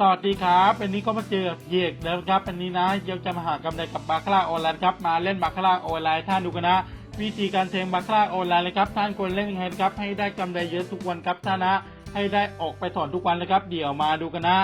สวัสดีครับวันนี้ก็มาเจอกับเยกแล้วครับวันนี้นะยังจะมาหากำไรกับบาคาร่าออนไลน์ครับมาเล่นบาคาร่าออนไลน์ท่านดูกันนะ วิธีการเทงบาคาร่าออนไลน์เลยครับท่านควรเล่นยังไงครับให้ได้กำไรเยอะทุกวันครับท่านนะ ให้ได้ออกไปถอนทุกวันเลยครับ เดี๋ยวมาดูกันนะ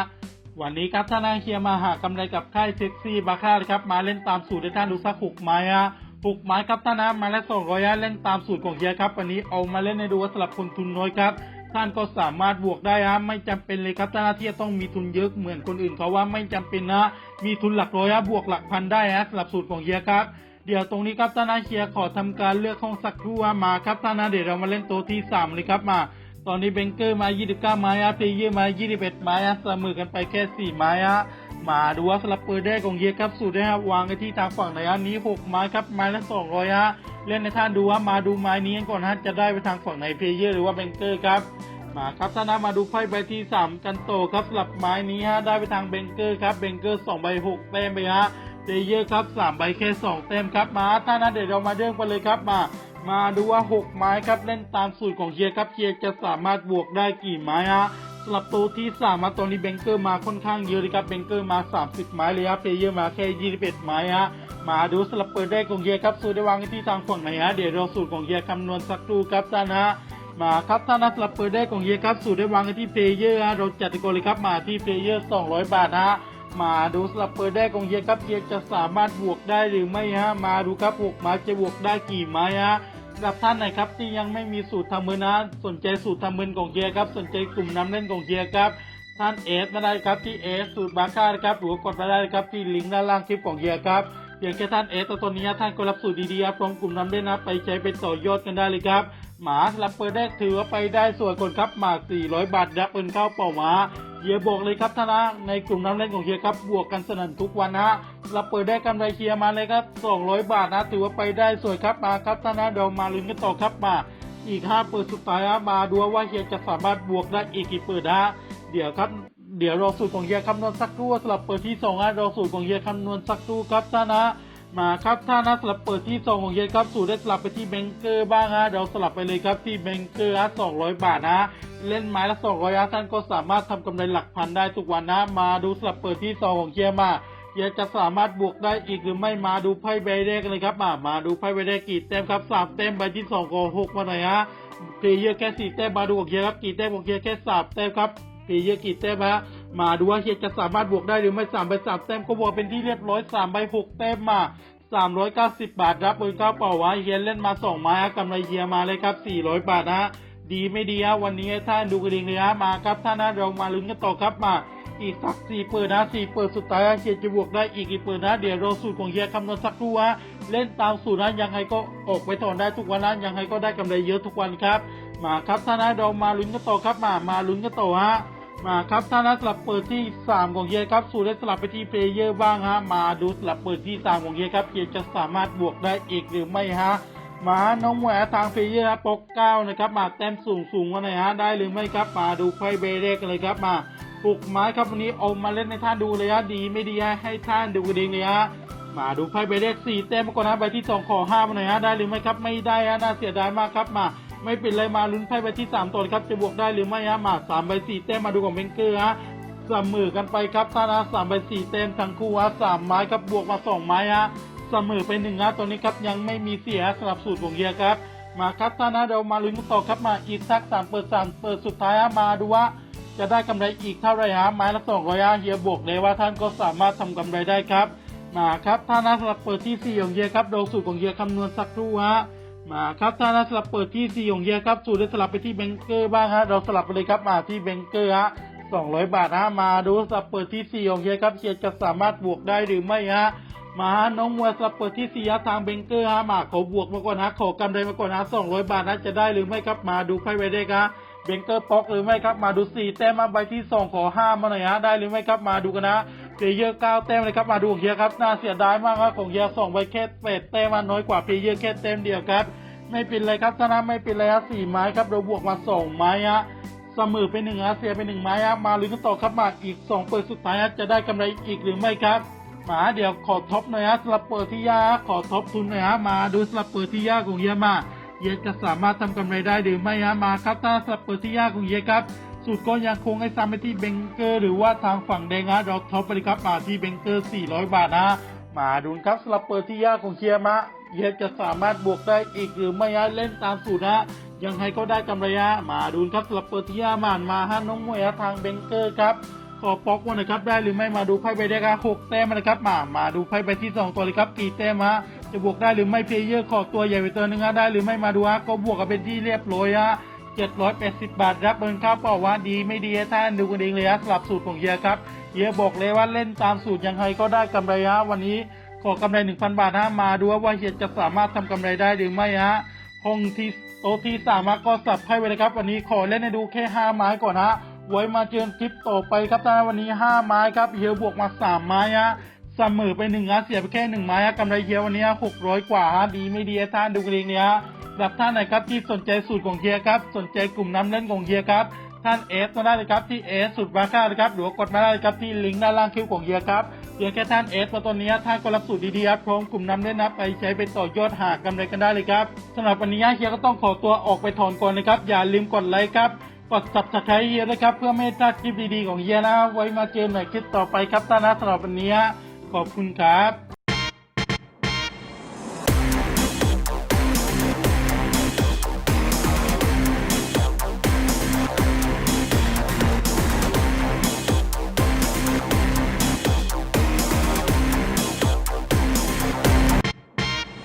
วันนี้ครับท่านนะเคียร์มาหากำไรกับค่ายเซ็กซี่บาคาร่าครับมาเล่นตามสูตรให้ท่านดูสักหกไม้อะหกไม้ครับท่านนะมาและสองร้อยเล่นตามสูตรของเฮียครับวันนี้เอามาเล่นในดูว่าสำหรับคนทุนน้อยครับ ท่านก็สามารถบวกได้ฮะไม่จำเป็นเลยครับท่านที่จะต้องมีทุนเยอะเหมือนคนอื่นเขาว่าไม่จำเป็นนะ มีทุนหลักร้อยฮะบวกหลักพันได้ฮะสำหรับสูตรของเฮียครับเดี๋ยวตรงนี้ครับท่านเฮียขอทำการเลือกห้องสักครู่มาครับท่านเดี๋ยวเรามาเล่นตัวที่สามเลยครับมา ตอนนี้เบงเกอร์มา 29 ไม้ฮะเพเยอร์มา 21 ไม้ฮะเสมอกันไปแค่ 4 ไม้ฮะมาดูว่าสลับเปิดได้ของเฮียครับสูตรได้ฮะวางกันที่ทางฝั่งไหนฮะนี้ 6 ไม้ครับไม้ละ200ฮะเล่นในท่านดูว่ามาดูไม้นี้กันก่อนฮะจะได้ไปทางฝั่งไหนเพเยอร์หรือว่าเบงเกอร์ครับมาครับท่านนะมาดูไพ่ใบที่ 3 กันโตครับสลับไม้นี้ฮะได้ไปทางเบงเกอร์ครับเบงเกอร์2ใบ6แต้มไปฮะ เพลเยอร์ครับ3ใบแค่2แต้มครับมาท่านั้นเดี๋ยวเรามาเรื่องกันเลยครับมา มาดูว่า6ไม้ครับเล่นตามสูตรของเฮียครับเฮียจะสามารถบวกได้กี่ไม้ฮะสำหรับตัวที่สามมาตอนนี้เบงเกอร์มาค่อนข้างเยอะเลยครับเบงเกอร์มา 30 ไม้เลยครับเพลเยอร์มาแค่21ไม้ฮะมาดูสลับเปิดได้ของเฮียครับสูตรได้วางที่ทางฝั่งไหนฮะเดี๋ยวเราสูตรของเฮียคำนวณสักครู่ครับท่านฮะมาครับท่านนะสลับเปิดได้ของเฮียครับสูตรได้วางที่เพลเยอร์ฮะเราจัดก่อนเลยครับมาที่เพลเยอร์200 บาทฮะ มาดูสลับเปิดได้ของเฮียครับเฮียจะสามารถบวกได้หรือไม่ฮะ มาดูครับหกไม้จะบวกได้กี่ไม้ฮะสำหรับท่านไหนครับที่ยังไม่มีสูตรทำมือนะ สนใจสูตรทำมือของเฮียครับ สนใจกลุ่มน้ำเล่นของเฮียครับท่านเอสมาได้ครับที่เอสสูตรบาค่านะครับหรือกดมาได้ครับที่ลิงก์ด้านล่างคลิปของเฮียครับเพียงแค่ท่านเอสตัวนี้ท่านก็รับสูตรดีๆครับลงกลุ่มน้ำเล่นนะไปใช้ไปต่อยอดกันได้เลยครับหมาสลับเปิดได้ถือว่าไปได้ส่วนคนครับหมาก400 บาทยักษ์เป็นข้าเป่าหมา เฮียบอกเลยครับท่านะในกลุ่มน้ำเล่นของเฮียครับบวกกันสนั่นทุกวันนะเราเปิดได้กำไรเฮียมาเลยครับ 200 บาทนะถือว่าไปได้สวยครับมาครับท่านะเดี๋ยวมาลุ้นกันต่อครับมา อีก 5 เปิดสุดท้ายนะมาดูว่าเฮียจะสามารถบวกได้อีกกี่เปิดนะเดี๋ยวครับเดี๋ยวรอสูตรของเฮียคำนวณสักครู่สำหรับเปิดที่2นะรอสูตรของเฮียคำนวณสักครู่ครับท่านะ มาครับท่านนะสลับเปิดที่สองของเฮียครับสูตรได้สลับไปที่เบงเกอร์บ้างฮะเดี๋ยวสลับไปเลยครับที่เบงเกอร์ฮะ200บาทนะเล่นไม้ละ200ฮะท่านก็สามารถทำกำไรหลักพันได้ทุกวันนะ มาดูสลับเปิดที่สองของเฮียมาเฮียจะสามารถบวกได้อีกหรือไม่มาดูไพ่ใบแรกกันเลยครับมามาดูไพ่ใบแรกกี่แต้มครับสามแต้มใบที่สองก็หกมาหน่อยฮะเพลเยอร์แค่สี่แต้มมาดูของเฮียครับกี่แต้มของเฮียแค่สามแต้มครับปีเยอะกี่แต้มฮะ มาดูว่าเฮียจะสามารถบวกได้หรือไม่สามใบสามแต้มก็บวกเป็นที่เรียบร้อยสามใบหกแต้มมาสามร้อยเก้าสิบบาทรับเงินข้าวเป่าวะเฮียเล่นมาสองไม้กำไรเฮียมาเลยครับสี่ร้อยบาทฮะดีไม่ดีฮะวันนี้ท่านดูกระดิ่งเลยฮะมาครับท่านนะเรามาลุ้นกันต่อครับมา อีกสักสี่เปิดนะสี่เปิดสุดท้ายเฮียจะบวกได้อีกกี่เปิดนะเดี๋ยวเราสูตรของเฮียคำนวณสักครู่ฮะเล่นตามสูตรนะยังไงก็ออกไปถอนได้ทุกวันนะยังไงก็ได้กำไรเยอะทุกวันครับ มาครับท่านนะเรามาลุ้นกันต่อครับมามาลุ้นกันต่อฮะ มาครับท่านนะสลับเปิดที่ 3 ของเฮียครับสูตรได้สลับไปที่เพลเยอร์บ้างฮะมาดูสลับเปิดที่ 3 ของเฮียครับเฮียจะสามารถบวกได้อีกหรือไม่ฮะมาน้องแหวทางเพลเยอร์ฮะปกเก้านะครับมาแต้มสูงสูงมาหน่อยฮะได้หรือไม่ครับมาดูไพ่เบเรกกันเลยครับมาปลุกไม้ครับวันนี้เอามาเล่นในท่านดูเลยฮะดีไม่ดีฮะให้ท่านดูกันเองเลยฮะมาดูไพ่เบเรกสี่แต้มมาก่อนนะใบที่สองขอห้ามาหน่อยฮะได้หรือไม่ครับไม่ได้ฮะน่าเสียดายมากครับมา ไม่เป็นไรมาลุ้นไพ่ใบที่ 3ตัวครับจะบวกได้หรือไม่ฮะมาสามใบสี่แต้มมาดูของเบงเกอร์ฮะเสมอกันไปครับท่านะสามใบสี่แต้มทั้งคู่ฮะสามไม้ครับบวกมาสองไม้ฮะเสมอไปหนึ่งฮะตัวนี้ครับยังไม่มีเสียสำหรับสูตรของเฮียครับ มาครับท่านะเรามาลุ้นต่อครับมาอีกสักสามเปิดสามเปิดสุดท้ายฮะมาดูว่าจะได้กำไรอีกเท่าไรฮะไม้ละสองร้อยฮะเฮียบวกเลยว่าท่านก็สามารถทำกำไรได้ครับมาครับท่านะสำหรับเปิดที่สี่ของเฮียครับโดยสูตรของเฮียคำนวณสักครู่ฮะ มาครับท่านนะสลับเปิดที่สี่ของเฮียครับสูตรได้สลับไปที่เบงเกอร์บ้างฮะเราสลับไปเลยครับมาที่เบงเกอร์ฮะสองร้อยบาทฮะมาดูสลับเปิดที่สี่ของเฮียครับเฮียจะสามารถบวกได้หรือไม่ฮะมาน้องมวยสลับเปิดที่สี่ฮะทางเบงเกอร์ฮะมาขอบวกมาก่อนฮะขอกำไรมาก่อนฮะสองร้อยบาทนะจะได้หรือไม่ครับมาดูไพ่ไว้ได้ครับเบงเกอร์ป๊อกหรือไม่ครับมาดูสี่แต้มมาใบที่สองขอห้ามาหน่อยฮะได้หรือไม่ครับมาดูกันนะ เพเยอร์เก้าแต้มเลยครับมาดูเฮียครับน่าเสียดายมากครับของเฮียสองใบแค่แปดแต้มมาน้อยกว่าเพเยอร์แค่แต้มเดียวครับ ไม่เป็นไรครับชนะไม่เป็นไรฮะสี่ไม้ครับเราบวกมาสองไม้ฮะเสมอไปหนึ่งฮะเสียไปหนึ่งไม้ฮะมาลุ้นกันต่อครับมาอีกสองเปิดสุดท้ายฮะจะได้กำไรอีกหรือไม่ครับมาเดี๋ยวขอท็อปหน่อยฮะสลับเปิดที่ยาขอท็อปทุนหน่อยฮะมาดูสลับเปิดที่ยาของเฮียมาเฮียจะสามารถทำกำไรได้หรือไม่ฮะมาครับถ้าสลับเปิดที่ยาของเฮียครับ สูตรก็ยังคงให้ซ้ำไปที่เบงเกอร์ หรือว่าทางฝั่งแดงนะเราท็อปไปเลยครับมาที่เบงเกอร์ 400 บาทนะมาดูครับสลับเปิดที่ยากของเชียมะเฮียจะสามารถบวกได้อีกหรือไม่ฮะเล่นตามสูตรนะยังไงก็ได้กำไรฮะมาดูครับสลับเปิดที่ยากมานมาฮะน้องมวยทางเบงเกอร์ครับขอปอกวันนะครับได้หรือไม่มาดูไพ่ใบแดงครับหกแต้มนะครับมามาดูไพ่ใบที่สองตัวเลยครับกี่แต้มฮะจะบวกได้หรือไม่เพลเยอร์ขอตัวใหญ่ไปตัวหนึงฮะได้หรือไม่มาดูฮะก็บวกกันเป็นที่เรียบร้อยฮะ 780 บาทรับเบิร์นข้าวเปล่าว่าดีไม่ดีท่านดูกันเองเลยฮะสลับสูตรของเฮียครับเฮียบอกเลยว่าเล่นตามสูตรยังไงก็ได้กำไรฮะวันนี้ขอกำไร 1,000 บาทฮะมาดูว่าเฮียจะสามารถทำกำไรได้หรือไม่ฮะห้องที่โต๊ะที่สามก็สับให้ไว้เลยครับ วันนี้ขอเล่นให้ดูแค่5ไม้ก่อนฮะไว้มาเจอคลิปต่อไปครับท่านวันนี้ 5 ไม้ครับเฮียบวกมา 3 ไม้ฮะเสมอไปหนึ่งฮะเสียไปแค่หนึ่งไม้ฮะกำไรเฮียวันนี้หกร้อยกว่าฮะดีไม่ดีท่านดูกันเองเนี่ย ฮะสำหรับท่านไหนครับที่สนใจสูตรของเฮียครับ สนใจกลุ่มน้ำเล่นของเฮียครับท่านเอสมาได้เลยครับที่เอสสุดบาค่าเลยครับหรือกดมาได้เลยครับที่ลิงก์ด้านล่างคลิปของเฮียครับเพียงแค่ท่านเอสมาตอนนี้ท่านก็รับสูตรดีๆครับพร้อมกลุ่มน้ำเล่นนะไปใช้ไปต่อยอดหากำไรกันได้เลยครับสำหรับวันนี้เฮียก็ต้องขอตัวออกไปถอนก่อนนะครับ อย่าลืมกดไลค์ครับกด subscribe เฮียนะครับ เพื่อไม่พลาดคลิปดีๆของเฮียนะ ไว้มาเจอกันใหม่คลิปต่อไปครับท่านนะสำหรับวันนี้ขอบคุณครับ